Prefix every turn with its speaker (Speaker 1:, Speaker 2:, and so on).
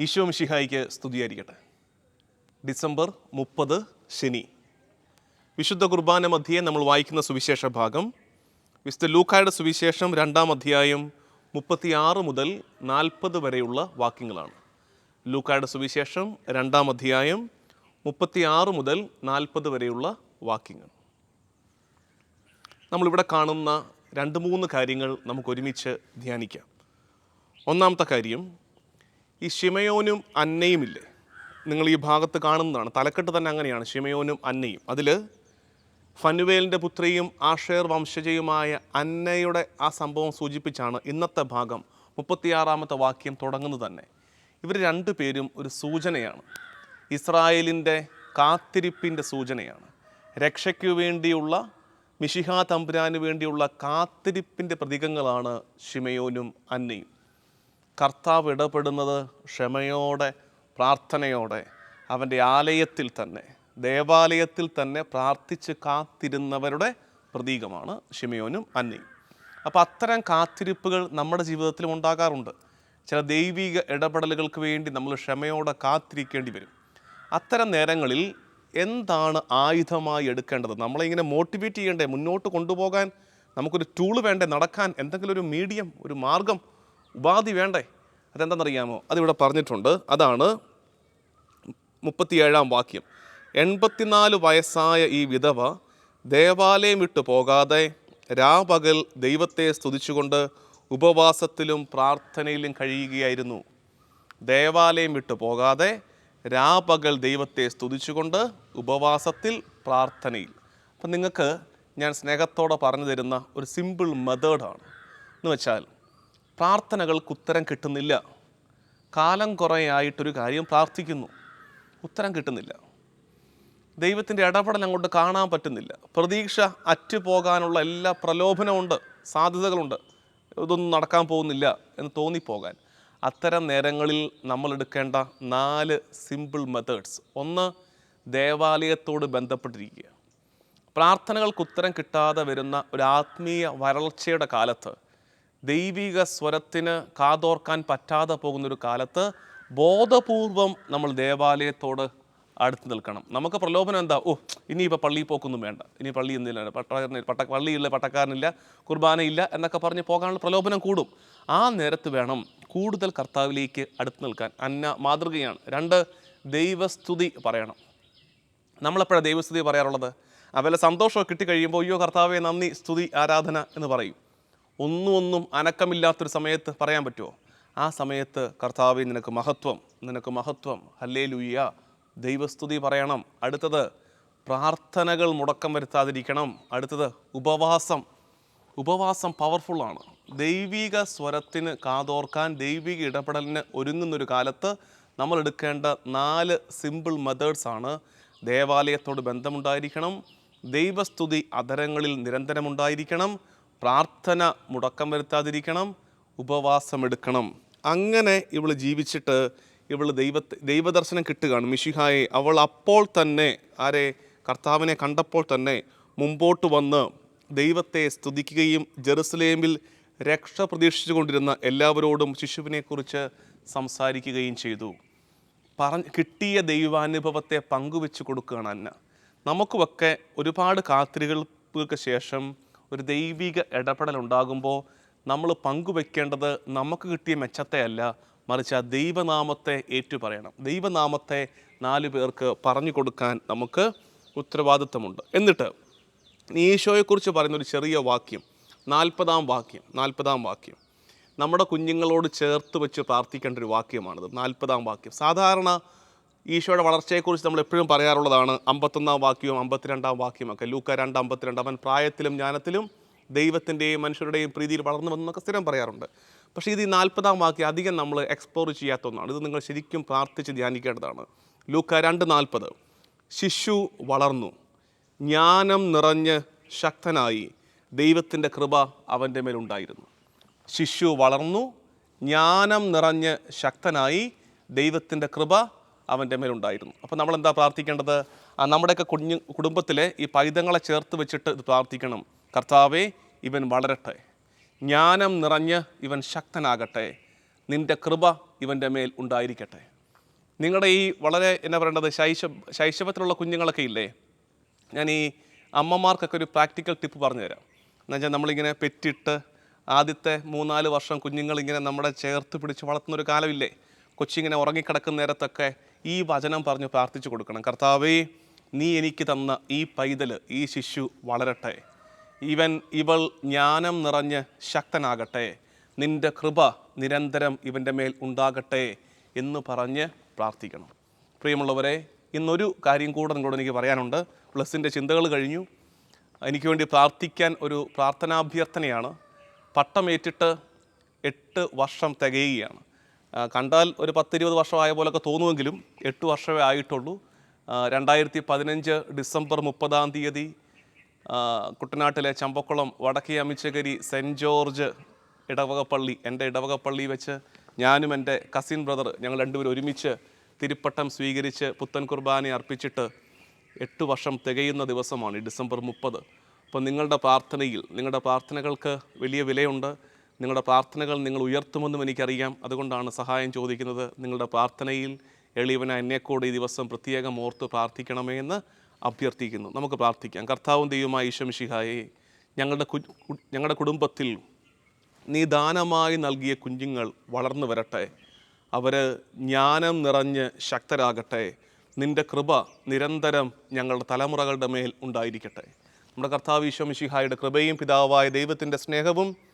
Speaker 1: ഈശോ മിഷിഹായിക്ക് സ്തുതിയായിരിക്കട്ടെ. ഡിസംബർ മുപ്പത് ശനി. വിശുദ്ധ കുർബാന മധ്യേ നമ്മൾ വായിക്കുന്ന സുവിശേഷ ഭാഗം. വിശുദ്ധ ലൂക്കായുടെ സുവിശേഷം രണ്ടാം അധ്യായം മുപ്പത്തിയാറ് മുതൽ നാൽപ്പത് വരെയുള്ള വാക്യങ്ങളാണ്. ലൂക്കായുടെ സുവിശേഷം രണ്ടാം അധ്യായം മുപ്പത്തിയാറ് മുതൽ നാൽപ്പത് വരെയുള്ള വാക്യങ്ങൾ. നമ്മളിവിടെ കാണുന്ന രണ്ട് മൂന്ന് കാര്യങ്ങൾ നമുക്ക് ഒരുമിച്ച് ധ്യാനിക്കാം. ഒന്നാമത്തെ കാര്യം ഈ ഷിമയോനും അന്നയും ഇല്ലേ നിങ്ങൾ ഈ ഭാഗത്ത് കാണുന്നതാണ്. തലക്കെട്ട് തന്നെ അങ്ങനെയാണ്. ഷിമയോനും അന്നയും. അതിൽ ഫനുവേലിന്റെ പുത്രിയും ആഷേർ വംശജയുമായ അന്നയുടെ ആ സംഭവം സൂചിപ്പിച്ചാണ് ഇന്നത്തെ ഭാഗം മുപ്പത്തിയാറാമത്തെ വാക്യം തുടങ്ങുന്നത് തന്നെ. ഇവർ രണ്ടു പേരും ഒരു സൂചനയാണ്. ഇസ്രായേലിന്റെ കാത്തിരിപ്പിന്റെ സൂചനയാണ്. രക്ഷയ്ക്കു വേണ്ടിയുള്ള മിഷിഹാ തമ്പുരാന് വേണ്ടിയുള്ള കാത്തിരിപ്പിന്റെ പ്രതീകങ്ങളാണ് ഷിമയോനും അന്നയും. കർത്താവ് ഇടപെടുന്നത് ക്ഷമയോടെ പ്രാർത്ഥനയോടെ അവന്റെ ആലയത്തിൽ തന്നെ ദേവാലയത്തിൽ തന്നെ പ്രാർത്ഥിച്ച് കാത്തിരുന്നവരുടെ പ്രതീകമാണ് ഷിമയോനും അന്നയും അപ്പോൾ അത്തരം കാത്തിരിപ്പുകൾ നമ്മുടെ ജീവിതത്തിലും ഉണ്ടാകാറുണ്ട്. ചില ദൈവിക ഇടപെടലുകൾക്ക് വേണ്ടി നമ്മൾ ക്ഷമയോടെ കാത്തിരിക്കേണ്ടി വരും. അത്തരം നേരങ്ങളിൽ എന്താണ് ആയുധമായി എടുക്കേണ്ടത്? നമ്മളെ ഇങ്ങനെ മോട്ടിവേറ്റ് ചെയ്യേണ്ടേ? മുന്നോട്ട് കൊണ്ടുപോകാൻ നമുക്കൊരു ടൂൾ വേണ്ടേ? നടക്കാൻ എന്തെങ്കിലും ഒരു മീഡിയം ഒരു മാർഗം ഉപാധി വേണ്ടേ? അതെന്താണെന്നറിയാമോ അതിവിടെ പറഞ്ഞിട്ടുണ്ട്. അതാണ് മുപ്പത്തിയേഴാം വാക്യം. എൺപത്തിനാല് വയസ്സായ ഈ വിധവ ദേവാലയം വിട്ടു പോകാതെ രാപകൽ ദൈവത്തെ സ്തുതിച്ചുകൊണ്ട് ഉപവാസത്തിലും പ്രാർത്ഥനയിലും കഴിയുകയായിരുന്നു. ദേവാലയം വിട്ടു പോകാതെ രാപകൽ ദൈവത്തെ സ്തുതിച്ചുകൊണ്ട് ഉപവാസത്തിൽ പ്രാർത്ഥനയിൽ. അപ്പം നിങ്ങൾക്ക് ഞാൻ സ്നേഹത്തോടെ പറഞ്ഞു തരുന്ന ഒരു സിമ്പിൾ മെത്തേഡാണ് എന്ന് വെച്ചാൽ പ്രാർത്ഥനകൾക്ക് ഉത്തരം കിട്ടുന്നില്ല. കാലം കുറേയായിട്ടൊരു കാര്യം പ്രാർത്ഥിക്കുന്നു. ഉത്തരം കിട്ടുന്നില്ല. ദൈവത്തിന്റെ ഇടപെടൽ അങ്ങോട്ട് കാണാൻ പറ്റുന്നില്ല. പ്രതീക്ഷ അറ്റുപോകാനുള്ള എല്ലാ പ്രലോഭനമുണ്ട് സാധ്യതകളുണ്ട്. ഇതൊന്നും നടക്കാൻ പോകുന്നില്ല എന്ന് തോന്നിപ്പോകാൻ. അത്തരം നേരങ്ങളിൽ നമ്മൾ എടുക്കേണ്ട നാല് സിമ്പിൾ മെത്തേഡ്സ് ഒന്ന് ദേവാലയത്തോട് ബന്ധപ്പെട്ടിരിക്കുക. പ്രാർത്ഥനകൾക്ക് ഉത്തരം കിട്ടാതെ വരുന്ന ഒരു ആത്മീയ വരൾച്ചയുടെ കാലത്ത് ദൈവിക സ്വരത്തിന് കാതോർക്കാൻ പറ്റാതെ പോകുന്നൊരു കാലത്ത് ബോധപൂർവം നമ്മൾ ദേവാലയത്തോട് അടുത്ത് നിൽക്കണം. നമുക്ക് പ്രലോഭനം എന്താ? ഓ ഇനിയിപ്പോൾ പള്ളിയിൽ പോക്കൊന്നും വേണ്ട. ഇനി പള്ളി എന്തില്ല പട്ടക്കാരന് പട്ട പള്ളിയില്ല പട്ടക്കാരനില്ല കുർബാനയില്ല എന്നൊക്കെ പറഞ്ഞ് പോകാനുള്ള പ്രലോഭനം കൂടും. ആ നേരത്ത് വേണം കൂടുതൽ കർത്താവിലേക്ക് അടുത്ത് നിൽക്കാൻ. അന്ന മാതൃകയാണ്. രണ്ട് ദൈവസ്തുതി പറയണം. നമ്മളെപ്പോഴാണ് ദൈവസ്തുതി പറയാറുള്ളത്? അവരെ സന്തോഷമൊക്കെ കിട്ടിക്കഴിയുമ്പോൾ അയ്യോ കർത്താവെ നന്ദി സ്തുതി ആരാധന എന്ന് പറയും. ഒന്നും ഒന്നും അനക്കമില്ലാത്തൊരു സമയത്ത് പറയാൻ പറ്റുമോ? ആ സമയത്ത് കർത്താവ് നിനക്ക് മഹത്വം നിനക്ക് മഹത്വം. ഹല്ലേ ലുയ്യ ദൈവസ്തുതി പറയണം. അടുത്തത് പ്രാർത്ഥനകൾ മുടക്കം വരുത്താതിരിക്കണം. അടുത്തത് ഉപവാസം. ഉപവാസം പവർഫുള്ളാണ് ദൈവിക സ്വരത്തിന് കാതോർക്കാൻ ദൈവിക ഇടപെടലിന് ഒരുങ്ങുന്നൊരു കാലത്ത് നമ്മൾ എടുക്കേണ്ട നാല് സിമ്പിൾ മെത്തേഡ്സ് ആണ്. ദേവാലയത്തോട് ബന്ധമുണ്ടായിരിക്കണം. ദൈവസ്തുതി അതരങ്ങളിൽ നിരന്തരമുണ്ടായിരിക്കണം. പ്രാർത്ഥന മുടക്കം വരുത്താതിരിക്കണം ഉപവാസം എടുക്കണം. അങ്ങനെ ഇവൾ ജീവിച്ചിട്ട് ഇവൾ ദൈവ ദൈവദർശനം കിട്ടുകയാണ്. മിഷിഹായെ അവൾ അപ്പോൾ തന്നെ ആരെ കർത്താവിനെ കണ്ടപ്പോൾ തന്നെ മുമ്പോട്ട് വന്ന് ദൈവത്തെ സ്തുതിക്കുകയും ജെറുസലേമിൽ രക്ഷ പ്രതീക്ഷിച്ചുകൊണ്ടിരുന്ന എല്ലാവരോടും ശിശുവിനെക്കുറിച്ച് സംസാരിക്കുകയും ചെയ്തു. പറഞ്ഞ് കിട്ടിയ ദൈവാനുഭവത്തെ പങ്കുവെച്ച് കൊടുക്കുകയാണ് അന്ന. നമുക്കുമൊക്കെ ഒരുപാട് കാത്തിരികൾക്ക് ശേഷം ഒരു ദൈവിക ഇടപെടൽ ഉണ്ടാകുമ്പോൾ നമ്മൾ പങ്കുവെക്കേണ്ടത് നമുക്ക് കിട്ടിയ മെച്ചത്തെ അല്ല മറിച്ച് ആ ദൈവനാമത്തെ ഏറ്റുപറയണം. ദൈവനാമത്തെ നാല് പേർക്ക് പറഞ്ഞു കൊടുക്കാൻ നമുക്ക് ഉത്തരവാദിത്വമുണ്ട്. എന്നിട്ട് ഈശോയെക്കുറിച്ച് പറയുന്ന ഒരു ചെറിയ വാക്യം നാൽപ്പതാം വാക്യം നാൽപ്പതാം വാക്യം. നമ്മുടെ കുഞ്ഞുങ്ങളോട് ചേർത്ത് വെച്ച് പ്രാർത്ഥിക്കേണ്ട ഒരു വാക്യമാണിത് നാൽപ്പതാം വാക്യം. സാധാരണ ഈശോയുടെ വളർച്ചയെക്കുറിച്ച് നമ്മൾ എപ്പോഴും പറയാറുള്ളതാണ് അമ്പത്തൊന്നാം വാക്യവും അമ്പത്തിരണ്ടാം വാക്യമൊക്കെ ലൂക്ക രണ്ട് അമ്പത്തിരണ്ട്. അവൻ പ്രായത്തിലും ജ്ഞാനത്തിലും ദൈവത്തിന്റെയും മനുഷ്യരുടെയും പ്രീതിയിൽ വളർന്നു വന്നൊക്കെ സ്ഥിരം പറയാറുണ്ട്. പക്ഷേ ഇത് ഈ നാൽപ്പതാം വാക്യം അധികം നമ്മൾ എക്സ്പ്ലോർ ചെയ്യാത്ത ഒന്നാണ്. ഇത് നിങ്ങൾ ശരിക്കും പ്രാർത്ഥിച്ച് ധ്യാനിക്കേണ്ടതാണ്. ലൂക്ക രണ്ട് നാൽപ്പത്. ശിശു വളർന്നു. ജ്ഞാനം നിറഞ്ഞ് ശക്തനായി ദൈവത്തിന്റെ കൃപ അവന്റെ മേലുണ്ടായിരുന്നു ശിശു വളർന്നു. ജ്ഞാനം നിറഞ്ഞ് ശക്തനായി ദൈവത്തിന്റെ കൃപ അവന്റെ മേലുണ്ടായിരുന്നു. അപ്പോൾ നമ്മൾ എന്താ പ്രാർത്ഥിക്കേണ്ടത് നമ്മുടെയൊക്കെ കുഞ്ഞു കുടുംബത്തിലെ ഈ പൈതങ്ങളെ ചേർത്ത് വെച്ചിട്ട് ഇത് പ്രാർത്ഥിക്കണം. കർത്താവെ ഇവൻ വളരട്ടെ. ജ്ഞാനം നിറഞ്ഞ് ഇവൻ ശക്തനാകട്ടെ. നിന്റെ കൃപ ഇവന്റെ മേൽ ഉണ്ടായിരിക്കട്ടെ. നിങ്ങളുടെ ഈ വളരെ എന്നാ പറയേണ്ടത്? ശൈശവ ശൈശവത്തിലുള്ള കുഞ്ഞുങ്ങളൊക്കെ ഇല്ലേ? ഞാൻ ഈ അമ്മമാർക്കൊക്കെ ഒരു പ്രാക്ടിക്കൽ ടിപ്പ് പറഞ്ഞുതരാം. എന്നുവെച്ചാൽ നമ്മളിങ്ങനെ പെറ്റിട്ട് ആദ്യത്തെ മൂന്നാൽ വർഷം കുഞ്ഞുങ്ങളിങ്ങനെ നമ്മുടെ ചേർത്ത് പിടിച്ച് വളർത്തുന്ന ഒരു കാലമില്ലേ കൊച്ചിങ്ങനെ ഉറങ്ങിക്കിടക്കുന്ന നേരത്തൊക്കെ ഈ വചനം പറഞ്ഞ് പ്രാർത്ഥിച്ചു കൊടുക്കണം. കർത്താവേ നീ എനിക്ക് തന്ന ഈ പൈതൽ ഈ ശിശു വളരട്ടെ. ഇവൻ ഇവൾ ജ്ഞാനം നിറഞ്ഞ് ശക്തനാകട്ടെ. നിന്റെ കൃപ നിരന്തരം ഇവന്റെ മേൽ ഉണ്ടാകട്ടെ എന്ന് പറഞ്ഞ് പ്രാർത്ഥിക്കണം. പ്രിയമുള്ളവരെ ഇന്നൊരു കാര്യം കൂടെ നിങ്ങളോട് എനിക്ക് പറയാനുണ്ട്. പ്ലസിന്റെ ചിന്തകൾ കഴിഞ്ഞു. എനിക്ക് വേണ്ടി പ്രാർത്ഥിക്കാൻ ഒരു പ്രാർത്ഥനാഭ്യർത്ഥനയാണ്. പട്ടമേറ്റിട്ട് എട്ട് വർഷം തികയുകയാണ്. കണ്ടാൽ ഒരു പത്തിരുപത് വർഷമായ പോലൊക്കെ തോന്നുമെങ്കിലും എട്ട് വർഷമേ ആയിട്ടുള്ളൂ. രണ്ടായിരത്തി പതിനഞ്ച് ഡിസംബർ മുപ്പതാം തീയതി കുട്ടനാട്ടിലെ ചമ്പക്കുളം വടക്കേ അമിച്ചകരി സെന്റ് ജോർജ് ഇടവകപ്പള്ളി എന്റെ ഇടവകപ്പള്ളി വെച്ച് ഞാനും എന്റെ കസിൻ ബ്രദർ ഞങ്ങൾ രണ്ടുപേരും ഒരുമിച്ച് തിരുപ്പട്ടം സ്വീകരിച്ച് പുത്തൻ കുർബാന അർപ്പിച്ചിട്ട് എട്ട് വർഷം തികയുന്ന ദിവസമാണ് ഡിസംബർ മുപ്പത്. അപ്പോൾ നിങ്ങളുടെ പ്രാർത്ഥനയിൽ നിങ്ങളുടെ പ്രാർത്ഥനകൾക്ക് വലിയ വിലയുണ്ട്. നിങ്ങളുടെ പ്രാർത്ഥനകൾ നിങ്ങൾ ഉയർത്തുമെന്നും എനിക്കറിയാം. അതുകൊണ്ടാണ് സഹായം ചോദിക്കുന്നത്. നിങ്ങളുടെ പ്രാർത്ഥനയിൽ എളിയവന എന്നെക്കൂടെ ഈ ദിവസം പ്രത്യേകം ഓർത്ത് പ്രാർത്ഥിക്കണമേ എന്ന് അഭ്യർത്ഥിക്കുന്നു. നമുക്ക് പ്രാർത്ഥിക്കാം. കർത്താവും ദൈവമായ ഈശംഷിഹായെ ഞങ്ങളുടെ ഞങ്ങളുടെ കുടുംബത്തിൽ നീ ദാനമായി നൽകിയ കുഞ്ഞുങ്ങൾ വളർന്നു വരട്ടെ. അവർ ജ്ഞാനം നിറഞ്ഞ് ശക്തരാകട്ടെ. നിന്റെ കൃപ നിരന്തരം ഞങ്ങളുടെ തലമുറകളുടെ മേൽ ഉണ്ടായിരിക്കട്ടെ. നമ്മുടെ കർത്താവ് ഈശോമിഷിഹായുടെ കൃപയും പിതാവായ ദൈവത്തിന്റെ സ്നേഹവും